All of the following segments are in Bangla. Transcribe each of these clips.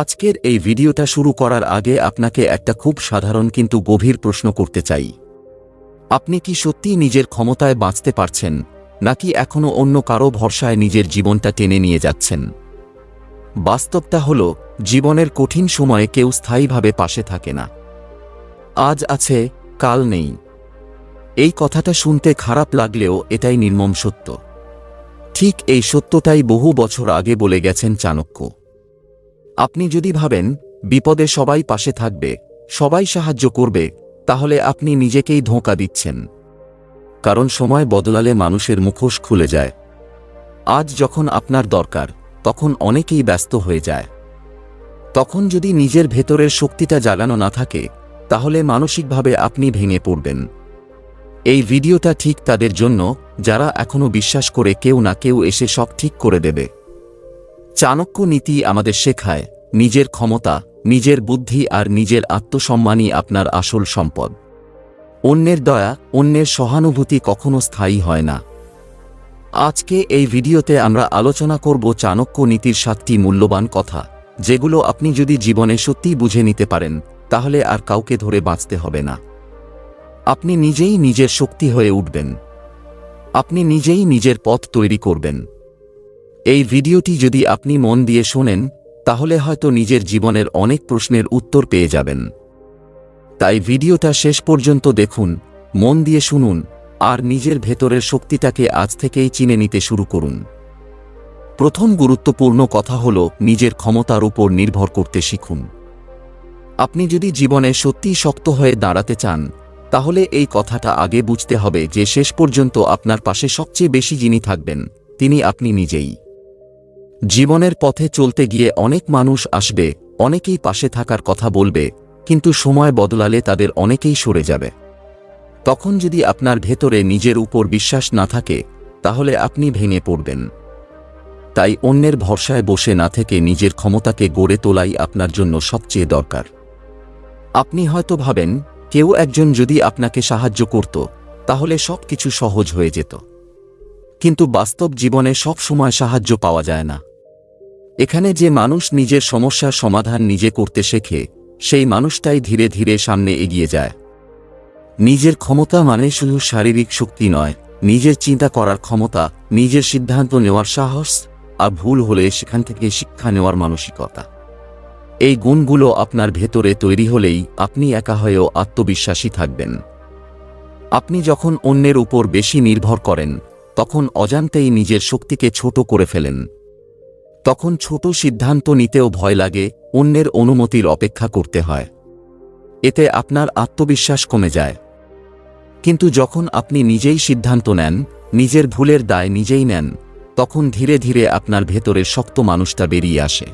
আজকের এই ভিডিওটা শুরু করার আগে আপনাকে একটা খুব সাধারণ কিন্তু গভীর প্রশ্ন করতে চাই। আপনি কি সত্যিই নিজের ক্ষমতায় বাঁচতে পারছেন, নাকি এখনও অন্য কারও ভরসায় নিজের জীবনটা টেনে নিয়ে যাচ্ছেন? বাস্তবটা হল, জীবনের কঠিন সময়ে কেউ স্থায়ীভাবে পাশে থাকে না। আজ আছে, কাল নেই। এই কথাটা শুনতে খারাপ লাগলেও এটাই নির্মম সত্য। ঠিক এই সত্যটাই বহু বছর আগে বলে গেছেন চাণক্য। আপনি যদি ভাবেন, বিপদে সবাই পাশে থাকবে, সবাই সাহায্য করবে, তাহলে আপনি নিজেকেই ধোঁকা দিচ্ছেন। কারণ সময় বদলালে মানুষের মুখোশ খুলে যায়। আজ যখন আপনার দরকার, তখন অনেকেই ব্যস্ত হয়ে যায়। তখন যদি নিজের ভেতরের শক্তিটা জাগানো না থাকে, তাহলে মানসিকভাবে আপনি ভেঙে পড়বেন। এই ভিডিওটা ঠিক তাদের জন্য, যারা এখনও বিশ্বাস করে কেউ না কেউ এসে সব ঠিক করে দেবে। চাণক্য নীতি আমাদের শেখায়, নিজের ক্ষমতা, নিজের বুদ্ধি আর নিজের আত্মসম্মানই আপনার আসল সম্পদ। অন্যের দয়া, অন্যের সহানুভূতি কখনো স্থায়ী হয় না। আজকে এই ভিডিওতে আমরা আলোচনা করব চাণক্য নীতির সাতটি মূল্যবান কথা, যেগুলো আপনি যদি জীবনে সত্যিই বুঝে নিতে পারেন, তাহলে আর কাউকে ধরে বাঁচতে হবে না। আপনি নিজেই নিজের শক্তি হয়ে উঠবেন। আপনি নিজেই নিজের পথ তৈরি করবেন। এই ভিডিওটি যদি আপনি মন দিয়ে শোনেন, তাহলে হয়তো নিজের জীবনের অনেক প্রশ্নের উত্তর পেয়ে যাবেন। তাই ভিডিওটা শেষ পর্যন্ত দেখুন, মন দিয়ে শুনুন, আর নিজের ভেতরের শক্তিটাকে আজ থেকেই চিনে নিতে শুরু করুন। প্রথম গুরুত্বপূর্ণ কথা হল নিজের ক্ষমতার উপর নির্ভর করতে শিখুন। আপনি যদি জীবনে সত্যিই শক্ত হয়ে দাঁড়াতে চান, তাহলে এই কথাটা আগে বুঝতে হবে যে শেষ পর্যন্ত আপনার পাশে সবচেয়ে বেশি যিনি থাকবেন, তিনি আপনি নিজেই। জীবনের পথে চলতে গিয়ে অনেক মানুষ আসবে, অনেকেই পাশে থাকার কথা বলবে, কিন্তু সময় বদলালে তাদের অনেকেই সরে যাবে। তখন যদি আপনার ভেতরে নিজের উপর বিশ্বাস না থাকে, তাহলে আপনি ভেঙে পড়বেন। তাই অন্যের ভরসায় বসে না থেকে নিজের ক্ষমতাকে গড়ে তোলাই আপনার জন্য সবচেয়ে দরকার। আপনি হয়তো ভাবেন, কেউ একজন যদি আপনাকে সাহায্য করত, তাহলে সব কিছু সহজ হয়ে যেত। কিন্তু বাস্তব জীবনে সব সময় সাহায্য পাওয়া যায় না। এখানে যে মানুষ নিজের সমস্যার সমাধান নিজে করতে শেখে, সেই মানুষটাই ধীরে ধীরে সামনে এগিয়ে যায়। নিজের ক্ষমতা মানে শুধু শারীরিক শক্তি নয়, নিজের চিন্তা করার ক্ষমতা, নিজের সিদ্ধান্ত নেওয়ার সাহস আর ভুল হলে সেখান থেকে শিক্ষা নেওয়ার মানসিকতা। এই গুণগুলো আপনার ভেতরে তৈরি হলেই আপনি একা হয়েও আত্মবিশ্বাসী থাকবেন। আপনি যখন অন্যের উপর বেশি নির্ভর করেন, তখন অজান্তেই নিজের শক্তিকে ছোট করে ফেলেন। তখন ছোট সিদ্ধান্ত নিতেও ভয় লাগে, অন্যের অনুমতির অপেক্ষা করতে হয়। এতে আপনার আত্মবিশ্বাস কমে যায়। কিন্তু যখন আপনি নিজেই সিদ্ধান্ত নেন, নিজের ভুলের দায় নিজেই নেন, তখন ধীরে ধীরে আপনার ভেতরে শক্ত মানুষটা বেরিয়ে আসে।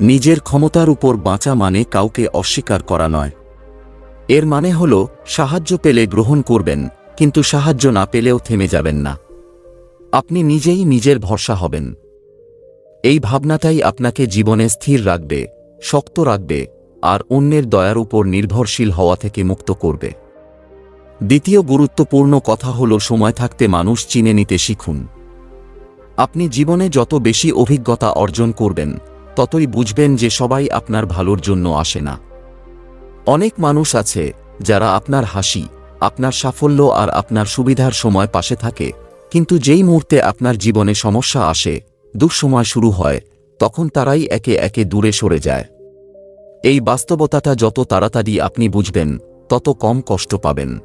নিজের ক্ষমতার উপর বাঁচা মানে কাউকে অস্বীকার করা নয়। এর মানে হল, সাহায্য পেলে গ্রহণ করবেন, কিন্তু সাহায্য না পেলেও থেমে যাবেন না। আপনি নিজেই নিজের ভরসা হবেন। এই ভাবনাটাই আপনাকে জীবনে স্থির রাখবে, শক্ত রাখবে, আর অন্যের দয়ার উপর নির্ভরশীল হওয়া থেকে মুক্ত করবে। দ্বিতীয় গুরুত্বপূর্ণ কথা হল সময় থাকতে মানুষ চিনে নিতে শিখুন। আপনি জীবনে যত বেশি অভিজ্ঞতা অর্জন করবেন, ততই বুঝবেন যে সবাই আপনার ভালোর জন্য আসে না। অনেক মানুষ আছে, যারা আপনার হাসি, আপনার সাফল্য আর আপনার সুবিধার সময় পাশে থাকে, কিন্তু যেই মুহূর্তে আপনার জীবনে সমস্যা আসে দুঃসময় শুরু হয়, তখন তারাই একে একে দূরে সরে যায়। এই বাস্তবতাটা যত তাড়াতাড়ি আপনি বুঝবেন, তত কম কষ্ট পাবেন।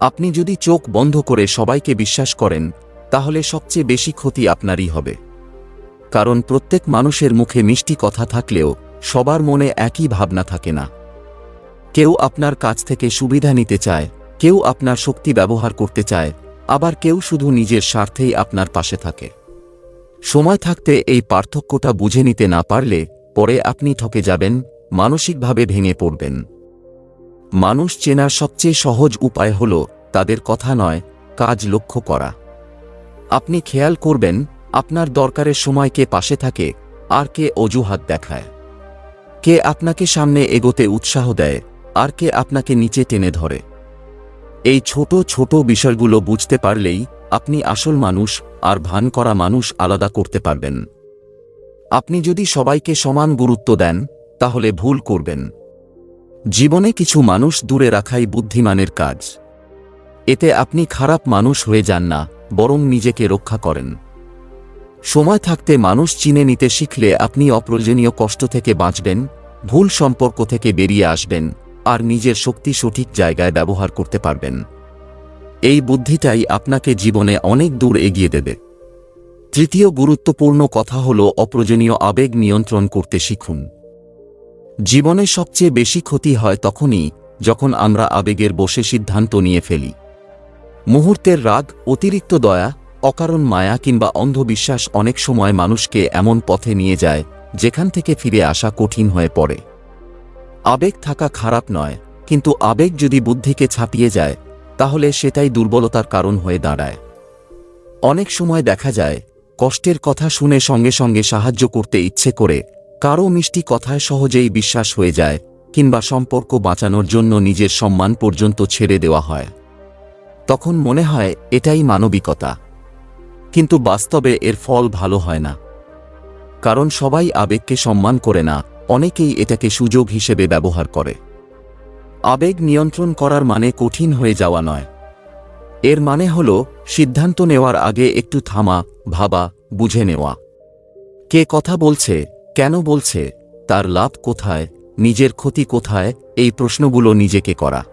আপনি যদি চোখ বন্ধ করে সবাইকে বিশ্বাস করেন, তাহলে সবচেয়ে বেশি ক্ষতি আপনারই হবে। কারণ প্রত্যেক মানুষের মুখে মিষ্টি কথা থাকলেও সবার মনে একই ভাবনা থাকে না। কেউ আপনার কাছ থেকে সুবিধা নিতে চায়, কেউ আপনার শক্তি ব্যবহার করতে চায়, আবার কেউ শুধু নিজের স্বার্থেই আপনার পাশে থাকে। সময় থাকতে এই পার্থক্যটা বুঝে নিতে না পারলে পরে আপনি ঠকে যাবেন, মানসিকভাবে ভেঙে পড়বেন। মানুষ চেনার সবচেয়ে সহজ উপায় হল তাদের কথা নয়, কাজ লক্ষ্য করা। আপনি খেয়াল করবেন, আপনার দরকারের সময় কে পাশে থাকে, আর কে অজুহাত দেখায়। কে আপনাকে সামনে এগোতে উৎসাহ দেয়, আর কে আপনাকে নিচে টেনে ধরে। এই ছোট ছোট বিষয়গুলো বুঝতে পারলেই আপনি আসল মানুষ, আর ভান করা মানুষ আলাদা করতে পারবেন। আপনি যদি সবাইকে সমান গুরুত্ব দেন, তাহলে ভুল করবেন। জীবনে কিছু মানুষ দূরে রাখাই বুদ্ধিমানের কাজ। এতে আপনি খারাপ মানুষ হয়ে যান না, বরং নিজেকে রক্ষা করেন। সময় থাকতে মানুষ চিনে নিতে শিখলে আপনি অপ্রয়োজনীয় কষ্ট থেকে বাঁচবেন, ভুল সম্পর্ক থেকে বেরিয়ে আসবেন, আর নিজের শক্তি সঠিক জায়গায় ব্যবহার করতে পারবেন। এই বুদ্ধিটাই আপনাকে জীবনে অনেক দূর এগিয়ে দেবে। তৃতীয় গুরুত্বপূর্ণ কথা হল অপ্রয়োজনীয় আবেগ নিয়ন্ত্রণ করতে শিখুন। জীবনে সবচেয়ে বেশি ক্ষতি হয় তখনই যখন আমরা আবেগের বসে সিদ্ধান্ত নিয়ে ফেলি। মুহূর্তের রাগ, অতিরিক্ত দয়া, অকারণ মায়া কিংবা অন্ধবিশ্বাস অনেক সময় মানুষকে এমন পথে নিয়ে যায়, যেখান থেকে ফিরে আসা কঠিন হয়ে পড়ে। আবেগ থাকা খারাপ নয়, কিন্তু আবেগ যদি বুদ্ধিকে ছাপিয়ে যায় তাহলে সেটাই দুর্বলতার কারণ হয়ে দাঁড়ায়। অনেক সময় দেখা যায়, কষ্টের কথা শুনে সঙ্গে সঙ্গে সাহায্য করতে ইচ্ছে করে, কারও মিষ্টি কথায় সহজেই বিশ্বাস হয়ে যায়, কিংবা সম্পর্ক বাঁচানোর জন্য নিজের সম্মান পর্যন্ত ছেড়ে দেওয়া হয়। তখন মনে হয়, এটাই মানবিকতা। কিন্তু বাস্তবে এর ফল ভালো হয় না। কারণ সবাই আবেগকে সম্মান করে না, অনেকেই এটাকে সুযোগ হিসেবে ব্যবহার করে। আবেগ নিয়ন্ত্রণ করার মানে কঠিন হয়ে যাওয়া নয়। এর মানে হল, সিদ্ধান্ত নেওয়ার আগে একটু থামা, ভাবা, বুঝে নেওয়া। কে কথা বলছে, কেন বলছে, তার লাভ কোথায়, নিজের ক্ষতি কোথায়, এই প্রশ্নগুলো নিজেকে করা।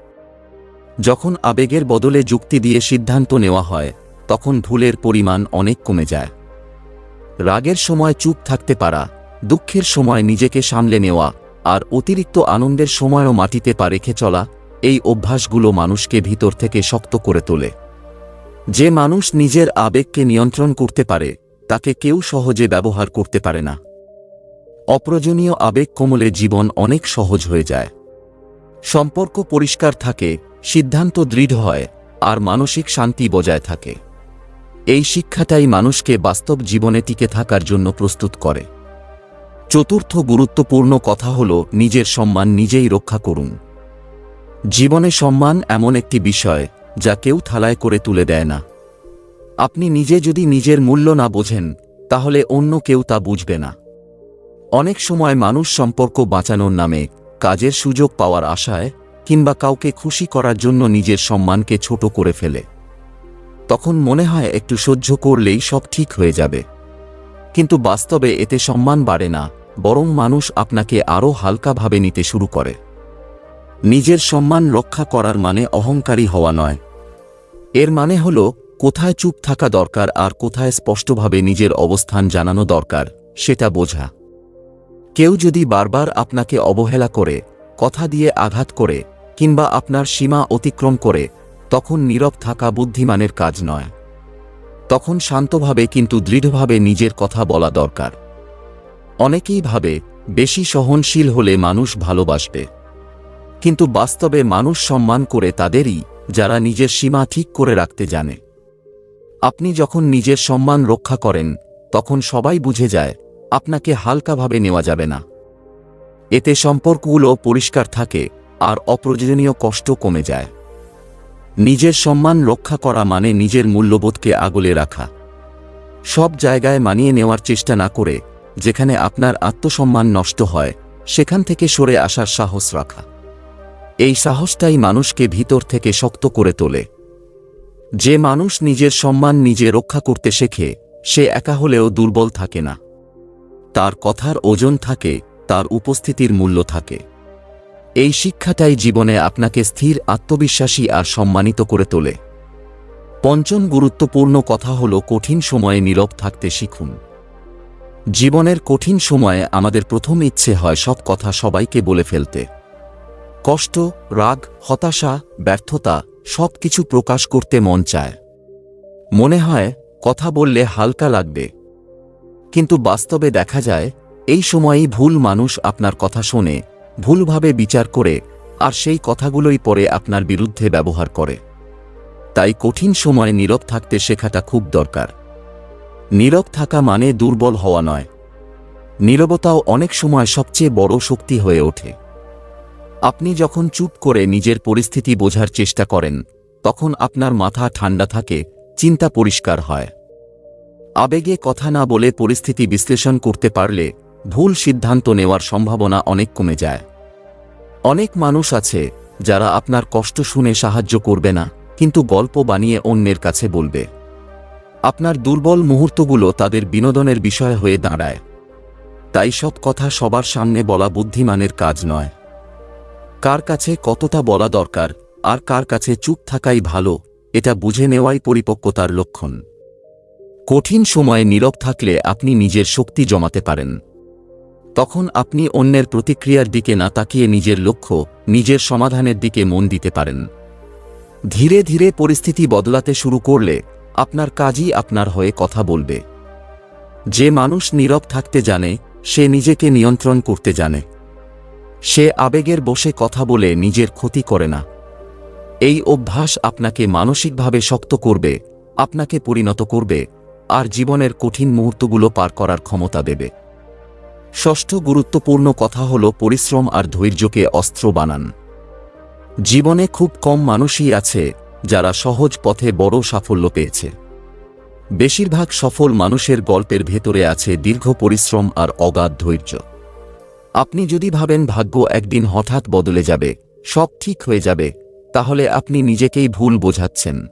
যখন আবেগের বদলে যুক্তি দিয়ে সিদ্ধান্ত নেওয়া হয়, তখন ভুলের পরিমাণ অনেক কমে যায়। রাগের সময় চুপ থাকতে পারা, দুঃখের সময় নিজেকে সামলে নেওয়া আর অতিরিক্ত আনন্দের সময়ও মাটিতে পা রেখে চলা এই অভ্যাসগুলো মানুষকে ভিতর থেকে শক্ত করে তোলে। যে মানুষ নিজের আবেগকে নিয়ন্ত্রণ করতে পারে, তাকে কেউ সহজে ব্যবহার করতে পারে না। অপ্রয়োজনীয় আবেগ কোমলে জীবন অনেক সহজ হয়ে যায়। সম্পর্ক পরিষ্কার থাকে, সিদ্ধান্ত দৃঢ় হয়, আর মানসিক শান্তি বজায় থাকে। এই শিক্ষাটাই মানুষকে বাস্তব জীবনে টিকে থাকার জন্য প্রস্তুত করে। চতুর্থ গুরুত্বপূর্ণ কথা হল নিজের সম্মান নিজেই রক্ষা করুন। জীবনে সম্মান এমন একটি বিষয় যা কেউ থালায় করে তুলে দেয় না। আপনি নিজে যদি নিজের মূল্য না বোঝেন, তাহলে অন্য কেউ তা বুঝবে না। অনেক সময় মানুষ সম্পর্ক বাঁচানোর নামে কাজের সুযোগ পাওয়ার আশায় কিংবা কাউকে খুশি করার জন্য নিজের সম্মানকে ছোট করে ফেলে। তখন মনে হয় একটু সহ্য করলেই সব ঠিক হয়ে যাবে। কিন্তু বাস্তবে এতে সম্মান বাড়ে না, বরং মানুষ আপনাকে আরও হালকাভাবে নিতে শুরু করে। নিজের সম্মান রক্ষা করার মানে অহংকারী হওয়া নয়। এর মানে হল, কোথায় চুপ থাকা দরকার আর কোথায় স্পষ্টভাবে নিজের অবস্থান জানানো দরকার, সেটা বোঝা। কেউ যদি বারবার আপনাকে অবহেলা করে, কথা দিয়ে আঘাত করে, কিংবা আপনার সীমা অতিক্রম করে, তখন নীরব থাকা বুদ্ধিমানের কাজ নয়। তখন শান্তভাবে কিন্তু দৃঢ়ভাবে নিজের কথা বলা দরকার। অনেকেই ভাবে, বেশি সহনশীল হলে মানুষ ভালোবাসবে। কিন্তু বাস্তবে মানুষ সম্মান করে তাদেরই, যারা নিজের সীমা ঠিক করে রাখতে জানে। আপনি যখন নিজের সম্মান রক্ষা করেন, তখন সবাই বুঝে যায়, আপনাকে হালকাভাবে নেওয়া যাবে না। এতে সম্পর্কগুলো পরিষ্কার থাকে, আর অপ্রয়োজনীয় কষ্ট কমে যায়। নিজের সম্মান রক্ষা করা মানে নিজের মূল্যবোধকে আগলে রাখা। সব জায়গায় মানিয়ে নেওয়ার চেষ্টা না করে, যেখানে আপনার আত্মসম্মান নষ্ট হয়, সেখান থেকে সরে আসার সাহস রাখা। এই সাহসটাই মানুষকে ভিতর থেকে শক্ত করে তোলে। যে মানুষ নিজের সম্মান নিজে রক্ষা করতে শেখে, সে একা হলেও দুর্বল থাকে না। তার কথার ওজন থাকে, তার উপস্থিতির মূল্য থাকে। এই শিক্ষাটাই জীবনে আপনাকে স্থির আত্মবিশ্বাসী আর সম্মানিত করে তোলে। পঞ্চম গুরুত্বপূর্ণ কথা হল কঠিন সময়ে নীরব থাকতে শিখুন। জীবনের কঠিন সময়ে আমাদের প্রথম ইচ্ছে হয় সব কথা সবাইকে বলে ফেলতে। কষ্ট, রাগ, হতাশা, ব্যর্থতা সব কিছু প্রকাশ করতে মন চায়। মনে হয়, কথা বললে হালকা লাগবে। কিন্তু বাস্তবে দেখা যায়, এই সময়েই ভুল মানুষ আপনার কথা শোনে ভুলভাবে বিচার করে আর সেই কথাগুলোই পরে আপনার বিরুদ্ধে ব্যবহার করে। তাই কঠিন সময়ে নীরব থাকতে শেখাটা খুব দরকার। নীরব থাকা মানে দুর্বল হওয়া নয়। নীরবতাও অনেক সময় সবচেয়ে বড় শক্তি হয়ে ওঠে। আপনি যখন চুপ করে নিজের পরিস্থিতি বোঝার চেষ্টা করেন, তখন আপনার মাথা ঠান্ডা থাকে, চিন্তা পরিষ্কার হয়। আবেগে কথা না বলে পরিস্থিতি বিশ্লেষণ করতে পারলে ভুল সিদ্ধান্ত নেওয়ার সম্ভাবনা অনেক কমে যায়। অনেক মানুষ আছে যারা আপনার কষ্ট শুনে সাহায্য করবে না, কিন্তু গল্প বানিয়ে অন্যের কাছে বলবে। আপনার দুর্বল মুহূর্তগুলো তাদের বিনোদনের বিষয় হয়ে দাঁড়ায়। তাই সব কথা সবার সামনে বলা বুদ্ধিমানের কাজ নয়। কার কাছে কতটা বলা দরকার আর কার কাছে চুপ থাকাই ভালো, এটা বুঝে নেওয়াই পরিপক্কতার লক্ষণ। কঠিন সময়ে নীরব থাকলে আপনি নিজের শক্তি জমাতে পারেন। তখন আপনি অন্যের প্রতিক্রিয়ার দিকে না তাকিয়ে নিজের লক্ষ্য, নিজের সমাধানের দিকে মন দিতে পারেন। ধীরে ধীরে পরিস্থিতি বদলাতে শুরু করলে আপনার কাজই আপনার হয়ে কথা বলবে। যে মানুষ নীরব থাকতে জানে, সে নিজেকে নিয়ন্ত্রণ করতে জানে। সে আবেগের বসে কথা বলে নিজের ক্ষতি করে না। এই অভ্যাস আপনাকে মানসিকভাবে শক্ত করবে, আপনাকে পরিণত করবে, আর জীবনের কঠিন মুহূর্তগুলো পার করার ক্ষমতা দেবে। ষষ্ঠ গুরুত্বপূর্ণ কথা হল পরিশ্রম আর ধৈর্যকে অস্ত্র বানান। জীবনে খুব কম মানুষই আছে যারা সহজ পথে বড় সাফল্য পেয়েছে। বেশিরভাগ সফল মানুষের গল্পের ভেতরে আছে দীর্ঘ পরিশ্রম আর অগাধ ধৈর্য। আপনি যদি ভাবেন ভাগ্য একদিন হঠাৎ বদলে যাবে, সব ঠিক হয়ে যাবে, তাহলে আপনি নিজেকেই ভুল বোঝাচ্ছেন।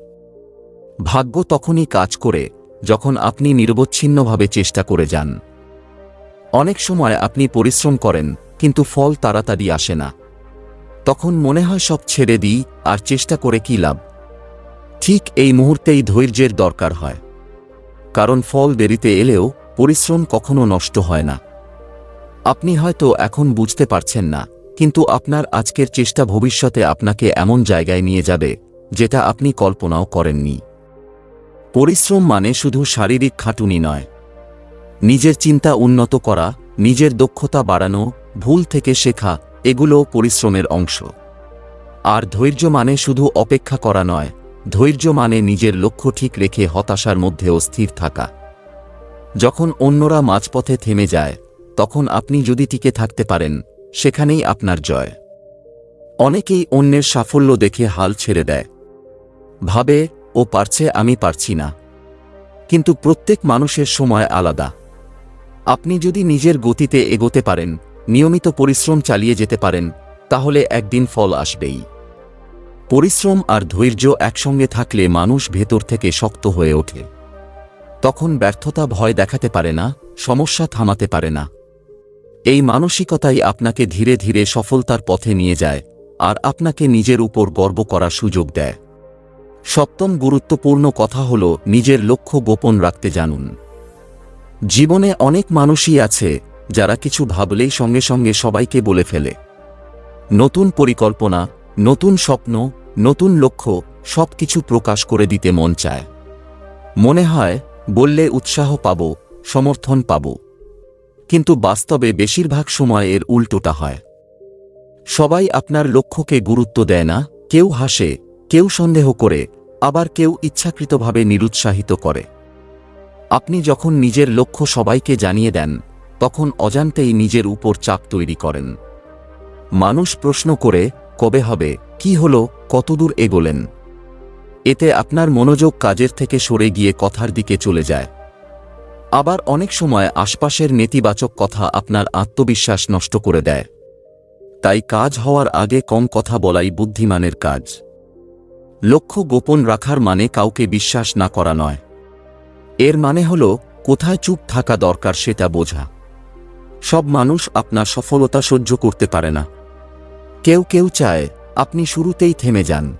ভাগ্য তখনই কাজ করে যখন আপনি নিরবচ্ছিন্নভাবে চেষ্টা করে যান। অনেক সময় আপনি পরিশ্রম করেন, কিন্তু ফল তাড়াতাড়ি আসে না। তখন মনে হয় সব ছেড়ে দিই, আর চেষ্টা করে কি লাভ? ঠিক এই মুহূর্তেই ধৈর্যের দরকার হয়। কারণ ফল দেরিতে এলেও পরিশ্রম কখনো নষ্ট হয় না। আপনি হয়তো এখন বুঝতে পারছেন না, কিন্তু আপনার আজকের চেষ্টা ভবিষ্যতে আপনাকে এমন জায়গায় নিয়ে যাবে, যেটা আপনি কল্পনাও করেননি। পরিশ্রম মানে শুধু শারীরিক খাটুনি নয় নিজের চিন্তা উন্নত করা, নিজের দক্ষতা বাড়ানো, ভুল থেকে শেখা, এগুলো পরিশ্রমের অংশ। আর ধৈর্য মানে শুধু অপেক্ষা করা নয়, ধৈর্য মানে নিজের লক্ষ্য ঠিক রেখে হতাশার মধ্যেও স্থির থাকা। যখন অন্যরা মাঝপথে থেমে যায়, তখন আপনি যদি টিকে থাকতে পারেন, সেখানেই আপনার জয়। অনেকেই অন্যের সাফল্য দেখে হাল ছেড়ে দেয়। ভাবে, ও পারছে, আমি পারছি না। কিন্তু প্রত্যেক মানুষের সময় আলাদা। আপনি যদি নিজের গতিতে এগোতে পারেন, নিয়মিত পরিশ্রম চালিয়ে যেতে পারেন, তাহলে একদিন ফল আসবেই। পরিশ্রম আর ধৈর্য একসঙ্গে থাকলে মানুষ ভেতর থেকে শক্ত হয়ে ওঠে। তখন ব্যর্থতা ভয় দেখাতে পারে না, সমস্যা থামাতে পারে না। এই মানসিকতাই আপনাকে ধীরে ধীরে সফলতার পথে নিয়ে যায়, আর আপনাকে নিজের উপর গর্ব করার সুযোগ দেয়। সপ্তম গুরুত্বপূর্ণ কথা হল, নিজের লক্ষ্য গোপন রাখতে জানুন। জীবনে অনেক মানুষই আছে যারা কিছু ভাবলেই সঙ্গে সঙ্গে সবাইকে বলে ফেলে। নতুন পরিকল্পনা, নতুন স্বপ্ন, নতুন লক্ষ্য সব কিছু প্রকাশ করে দিতে মন চায়। মনে হয়, বললে উৎসাহ পাব, সমর্থন পাব। কিন্তু বাস্তবে বেশিরভাগ সময় এর উল্টোটা হয়। সবাই আপনার লক্ষ্যকে গুরুত্ব দেয় না, কেউ হাসে, কেউ সন্দেহ করে, আবার কেউ ইচ্ছাকৃতভাবে নিরুৎসাহিত করে। আপনি যখন নিজের লক্ষ্য সবাইকে জানিয়ে দেন, তখন অজান্তেই নিজের উপর চাপ তৈরি করেন। মানুষ প্রশ্ন করে, কবে হবে? কি হল? কতদূর এগোলেন? এতে আপনার মনোযোগ কাজের থেকে সরে গিয়ে কথার দিকে চলে যায়। আবার অনেক সময় আশপাশের নেতিবাচক কথা আপনার আত্মবিশ্বাস নষ্ট করে দেয়। তাই কাজ হওয়ার আগে কম কথা বলাই বুদ্ধিমানের কাজ। লক্ষ্য গোপন রাখার মানে কাউকে বিশ্বাস না করা নয়। এর মানে হল, কোথায় চুপ থাকা দরকার সেটা বোঝা। সব মানুষ আপনার সফলতা সহ্য করতে পারে না। কেউ কেউ চায়, আপনি শুরুতেই থেমে যান।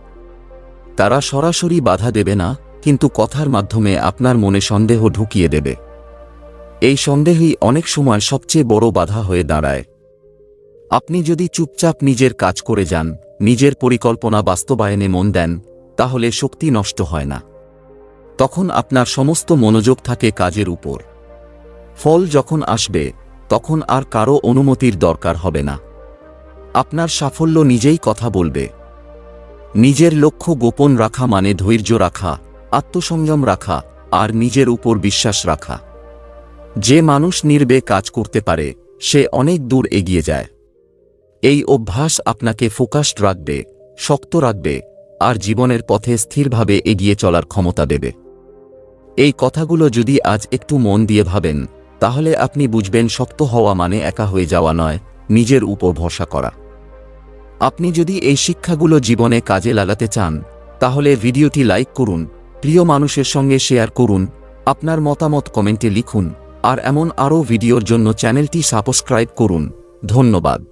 তারা সরাসরি বাধা দেবে না, কিন্তু কথার মাধ্যমে আপনার মনে সন্দেহ ঢুকিয়ে দেবে। এই সন্দেহই অনেক সময় সবচেয়ে বড় বাধা হয়ে দাঁড়ায়। আপনি যদি চুপচাপ নিজের কাজ করে যান, নিজের পরিকল্পনা বাস্তবায়নে মন দেন, তাহলে শক্তি নষ্ট হয় না। তখন আপনার সমস্ত মনোযোগ থাকে কাজের উপর। ফল যখন আসবে, তখন আর কারও অনুমতির দরকার হবে না। আপনার সাফল্য নিজেই কথা বলবে। নিজের লক্ষ্য গোপন রাখা মানে ধৈর্য রাখা, আত্মসংযম রাখা, আর নিজের উপর বিশ্বাস রাখা। যে মানুষ নির্বে কাজ করতে পারে, সে অনেক দূর এগিয়ে যায়। এই অভ্যাস আপনাকে ফোকাসড রাখবে, শক্ত রাখবে, আর জীবনের পথে স্থিরভাবে এগিয়ে চলার ক্ষমতা দেবে। এই কথাগুলো যদি আজ একটু মন দিয়ে ভাবেন, তাহলে আপনি বুঝবেন শক্ত হওয়া মানে একা হয়ে যাওয়া নয়, নিজের উপর ভরসা করা। আপনি যদি এই শিক্ষাগুলো জীবনে কাজে লাগাতে চান, তাহলে ভিডিওটি লাইক করুন, প্রিয় মানুষের সঙ্গে শেয়ার করুন, আপনার মতামত কমেন্টে লিখুন, আর এমন আরও ভিডিওর জন্য চ্যানেলটি সাবস্ক্রাইব করুন। ধন্যবাদ।